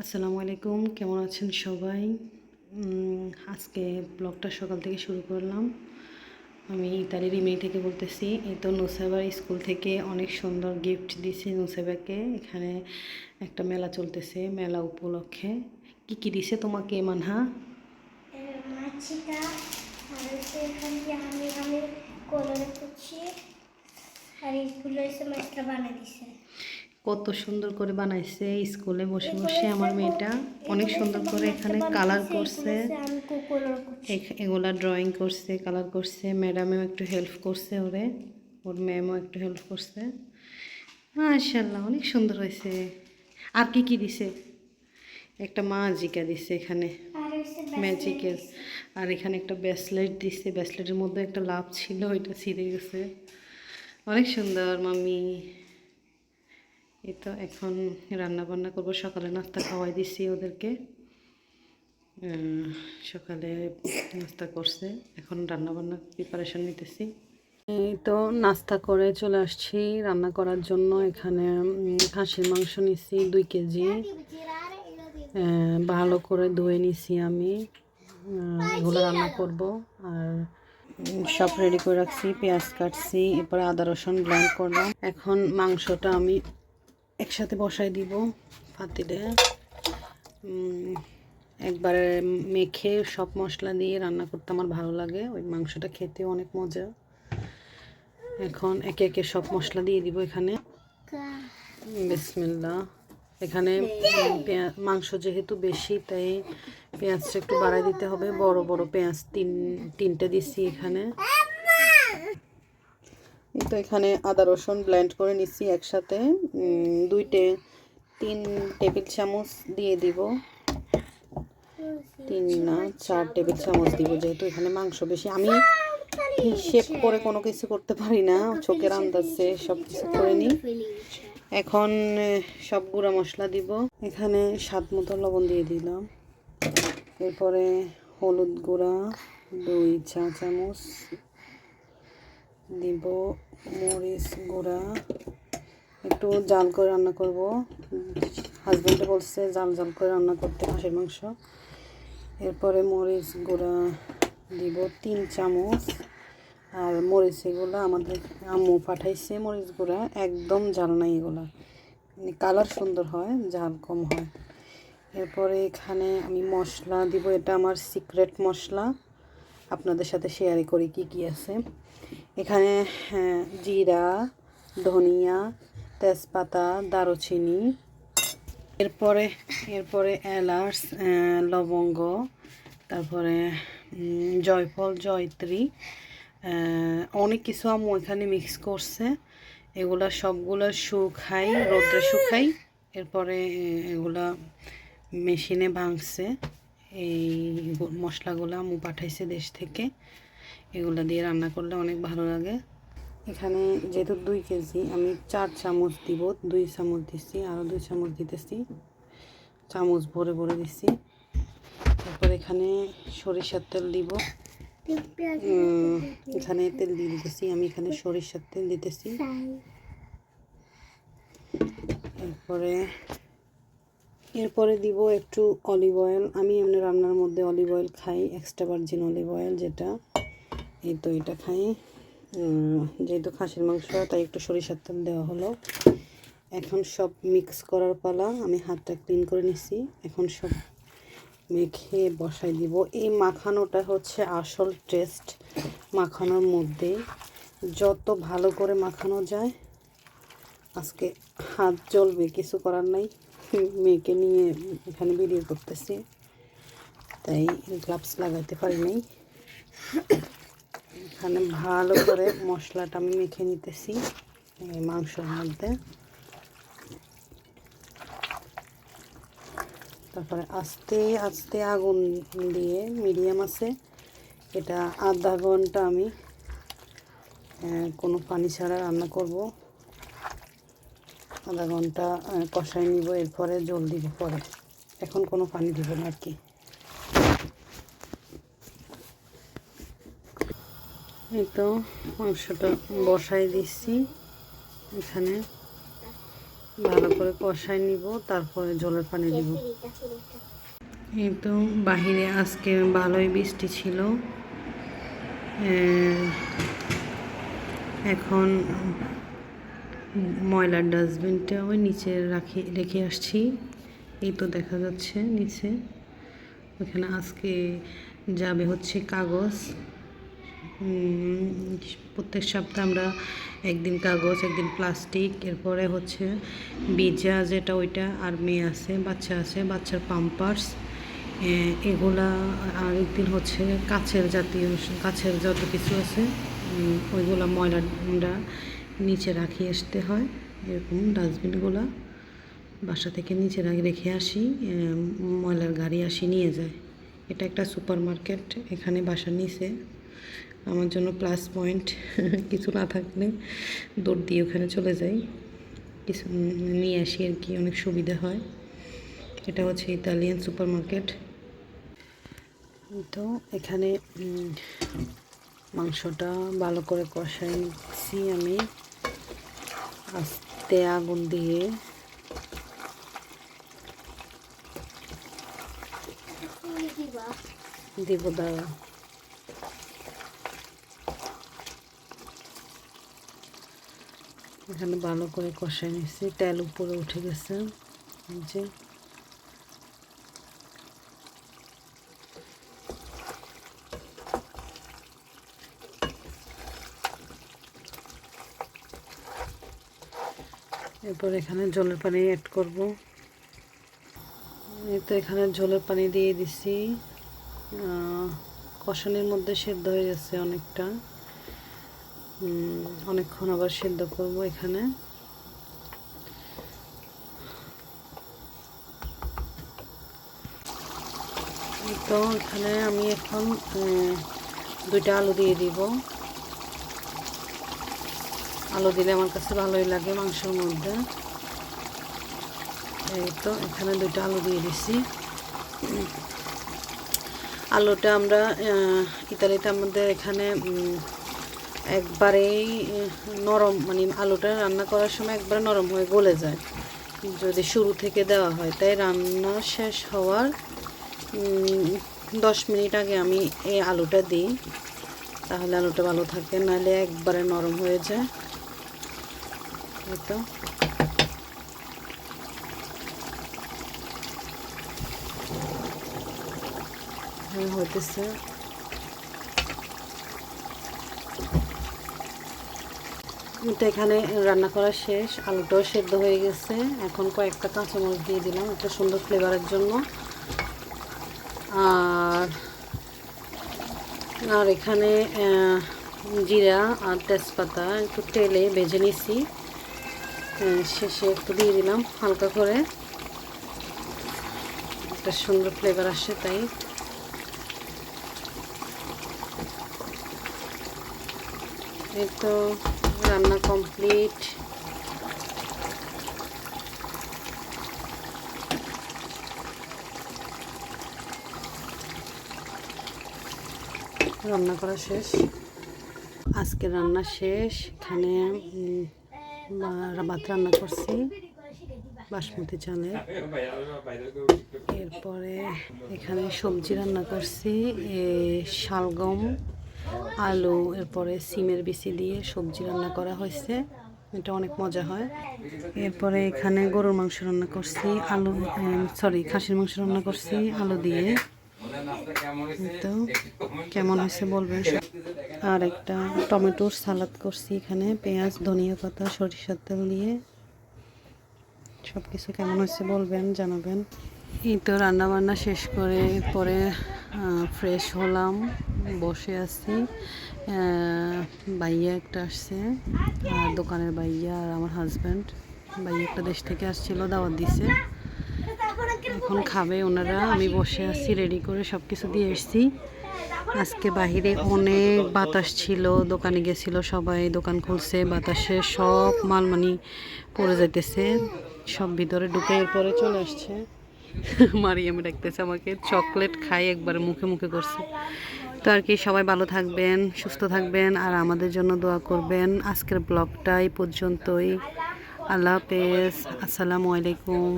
আসসালামু আলাইকুম, কেমন আছেন সবাই? আজকে ব্লগটা সকাল থেকে শুরু করলাম। আমি ইতালি রিমেই থেকে বলতেছি এই তো নুসাইবার স্কুল থেকে অনেক সুন্দর গিফট দিছে নুসাইবাকে এখানে একটা মেলা চলতেছে, মেলা উপলক্ষে। কি কি দিছে তোমাকে, মানহা? আর এসে মাছটা বানিয়ে দিছে। কত সুন্দর করে বানাইছে স্কুলে বসে বসে আমার মেয়েটা। অনেক সুন্দর করে এখানে কালার করছে। এগুলা ড্রয়িং করছে কালার করছে। ম্যাডামেও একটু হেল্প করছে ওরে। ওর ম্যামও একটু হেল্প করছে। মাশাল্লাহ অনেক সুন্দর হয়েছে। আর কি কি দিছে? একটা magica দিছে এখানে। ম্যাজিকের আর এখানে একটা ব্যাসলেট দিছে। ব্যাসলেটের মধ্যে একটা লাভ ছিল ওইটা ছিঁড়ে গেছে। অনেক সুন্দর মাম্মি। এই তো এখন রান্না বান্না করব। সকালে নাস্তা খাওয়াই দিছি ওদেরকে। সকালে নাস্তা করছে। এখন রান্না বান্না প্রিপারেশন নিতেছি। এই তো নাস্তা করে চলে আসছি রান্না করার জন্য। এখানে খাসির মাংস নিছি দুই কেজি। ভালো করে ধুয়ে নিছি আমি। এগুলো রান্না করব। আর সব রেডি করে রাখছি, পেঁয়াজ কাটছি, এরপরে আদা রসুন ব্লেন্ড করলাম। এখন মাংসটা আমি একসাথে বসাই দিব পাতিলে একবারে মেখে সব মশলা দিয়ে রান্না করতে আমার ভালো লাগে। ওই মাংসটা খেতেও অনেক মজা। এখন একে একে সব মশলা দিয়ে দিব এখানে। বিসমিল্লা। এখানে উম, পেঁয়া- মাংস যেহেতু বেশি তাই পেঁয়াজটা একটু বাড়াই দিতে হবে। বড় বড় পেঁয়াজ তিন তিনটে দিচ্ছি এখানে। তো এখানে আদা রসুন ব্লেন্ড করে নিচ্ছি একসাথে। দুইটে, তিন টেবিল চামচ দিয়ে দিব। তিন না, চার টেবিল চামচ দিব যেহেতু এখানে মাংস বেশি। আমি হিসেব করে কোনো কিছু করতে পারি না, চোখের আন্দাজে সব কিছু করে নিই। এখন সব গুঁড়া মশলা দিব। এখানে স্বাদ মতো লবণ দিয়ে দিলাম। এরপরে হলুদ গুঁড়া, দুই চা চামচ। দিব মরিচ গুঁড়া, একটু জাল করে রান্না করব। হাজব্যান্ডে বলছে জাল জাল করে রান্না করতে হাঁসের মাংস। এরপরে মরিচ গুঁড়া দিব তিন চামচ। আর মরিচ এগুলো আমাদের আম্মু পাঠাইছে মরিচ গুঁড়া, একদম জাল নাই এগুলা। কালার সুন্দর হয় ঝাল কম হয়। এরপরে এখানে আমি মশলা দিব, এটা আমার সিক্রেট মশলা। আপনাদের সাথে শেয়ার করি কি কি আছে। এখানে হ্যাঁ, জিরা ধনিয়া তেজপাতা দারুচিনি এরপরে এরপরে এলাচ লবঙ্গ তারপরে জয়ফল জয়ত্রী অনেক কিছু আম্মু এখানে মিক্স করছে। এগুলা সবগুলো শুকাই রোদ্রে শুকাই এরপরে এগুলা মেশিনে ভাঙছে। এই মশলাগুলো আম্মু পাঠাইছে দেশ থেকে। এগুলো দিয়ে রান্না করলে অনেক ভালো লাগে। এখানে যেহেতু দুই কেজি আমি চার চামচ দিব দুই চামচ দিচ্ছি আরও দুই চামচ দিতেছি। চামচ ভরে ভরে দিচ্ছি তারপর এখানে সরিষার তেল দিব। এখানে তেল দিয়ে দিতেছি আমি এখানে সরিষার তেল দিতেছি। এরপরে এরপরে দিব একটু অলিভ অয়েল আমি এমনি রান্নার মধ্যে অলিভ অয়েল খাই এক্সট্রা ভার্জিন অলিভ অয়েল যেটা। এই তো এটা খাই। যেহেতু খাসির মাংস, তাই একটু সরিষার তেল দেওয়া হলো। এখন সব মিক্স করার পালা, আমি হাতটা ক্লিন করে নিছি। এখন সব মেখে বসাই দিব। এই মাখানোটা হচ্ছে আসল টেস্ট মাখানোর মধ্যে। যত ভালো করে মাখানো যায়, আজকে হাত জ্বলবে, কিছু করার নাই। মেয়েকে নিয়ে এখানে ভিডিও করতেছি তাই গ্লাভস লাগাইতে পারি নাই। এখানে ভালো করে মশলাটা আমি মেখে নিতেছি মাংসের মধ্যে। তারপরে আস্তে আস্তে আগুন দিয়ে মিডিয়াম আছে। এটা আধা ঘণ্টা আমি কোনো পানি ছাড়া রান্না করব। আধা ঘণ্টা কষাই নিব, এরপরে জল দিব পরে। এখন কোনো পানি দিব না আর কি। এই তো মাংসটা বসাই দিচ্ছি। এখানে ভালো করে কষাই নিব, তারপরে জলের পানি দিব। এই তো বাহিরে আজকে ভালোই বৃষ্টি ছিল। এখন ময়লার ডাস্টবিনটা ওই নিচে রাখি, রেখে আসছি। এই তো দেখা যাচ্ছে নিচে। ওখানে আজকে যাবে হচ্ছে কাগজ। প্রত্যেক সপ্তাহে আমরা একদিন কাগজ, একদিন প্লাস্টিক, এরপরে হচ্ছে বিজা যেটা ওইটা আর মেয়ে আছে, বাচ্চা আছে, বাচ্চার পাম্পার্স। এগুলা আর একদিন হচ্ছে কাছের জাতীয় কাছের যত কিছু আছে ওইগুলা ময়লাটা নিচে রাখিয়ে আসতে হয়। এরকম ডাস্টবিনগুলা বাসা থেকে নিচে রাখি, রেখে আসি ময়লার গাড়ি আসি, নিয়ে যায় এটা একটা সুপার মার্কেট এখানে বাসার নিচে। আমার জন্য প্লাস পয়েন্ট কিছু না থাকলে দৌড় দিয়ে ওখানে চলে যাই। কিছু নিয়ে আসি আর কি, অনেক সুবিধা হয়। এটা হচ্ছে ইতালিয়ান সুপার মার্কেট তো এখানে মাংসটা ভালো করে কষাই নিচ্ছি আমি। আস্তে আগুন দিয়ে। দিব দাদা এখানে ভালো করে কষাই নিচ্ছি। তেল উপরে উঠে গেছে। যে। এরপর এখানে জলের পানি অ্যাড করব। এই তো এখানে জলের পানি দিয়ে দিছি। কষানির মধ্যে সেদ্ধ হয়ে গেছে অনেকটা। অনেকক্ষণ আবার সেদ্ধ করব এখানে। তো এখানে আমি এখন দুইটা আলু দিয়ে দিব। আলু দিলে আমার কাছে ভালোই লাগে মাংসের মধ্যে। এই তো, এখানে দুইটা আলু দিয়ে দিছি। আলুটা আমরা ইতালিতে আমাদের এখানে একবারেই নরম মানে আলুটা রান্না করার সময় একবারে নরম হয়ে গলে যায়। যদি শুরু থেকে দেওয়া হয়, তাই রান্না শেষ হওয়ার দশ মিনিট আগে আমি এই আলুটা দিই। তাহলে আলুটা ভালো থাকে, নাহলে একবারে নরম হয়ে যায়। এই তো হ্যাঁ, হইতেছে তো এখানে রান্না করা শেষ আলুটাও সেদ্ধ হয়ে গেছে। এখন কয়েকটা কাঁচামরিচ দিয়ে দিলাম একটা সুন্দর ফ্লেভারের জন্য। আর আর এখানে জিরা আর তেজপাতা একটু তেলে ভেজে নিছি। শেষে একটু দিয়ে দিলাম হালকা করে। একটা সুন্দর ফ্লেভার আসে তাই। এই তো রান্না কমপ্লিট রান্না করা শেষ। আজকে রান্না শেষ। এখানে ভাত রান্না করছি, বাসমতি চালের। এরপরে এখানে সবজি রান্না করছি শালগম, আলু, এরপরে সিমের বিচি দিয়ে সবজি রান্না করা হয়েছে। এটা অনেক মজা হয়। এরপরে এখানে গরুর মাংস রান্না করছি, আলু সরি, খাসির মাংস রান্না করছি, আলু দিয়ে। তো, কেমন হয়েছে বলবেন? আর একটা টমেটোর সালাদ করছি এখানে, পেঁয়াজ, ধনিয়া পাতা, সরিষার তেল দিয়ে। সব কিছু কেমন হয়েছে বলবেন, জানাবেন। এই তো রান্না বান্না শেষ করে পরে ফ্রেশ হলাম, বসে আছি। বাইয়া একটা আসছে, আর দোকানের বাইয়া আর আমার হাজব্যান্ড বাইয়া একটা দেশ থেকে আসছিল, দাওয়াত দিছে। এখন খাবে ওনারা, আমি বসে আছি রেডি করে সব কিছু দিয়ে এসেছি। আজকে বাহিরে অনেক বাতাস ছিল, দোকানে গেছিল সবাই, দোকান খুলছে, বাতাসে সব মাল মানি পড়ে যাইতেছে, সব ভিতরে ঢুকে পরে চলে আসছে। মারিয়ামে ডাকতেছে আমাকে চকলেট খাই একবার মুখে মুখে করছে। তো আর কি, সবাই ভালো থাকবেন, সুস্থ থাকবেন, আর আমাদের জন্য দোয়া করবেন। আজকের ব্লগটাই পর্যন্তই। আল্লাহ হাফেজ, আসসালামু আলাইকুম।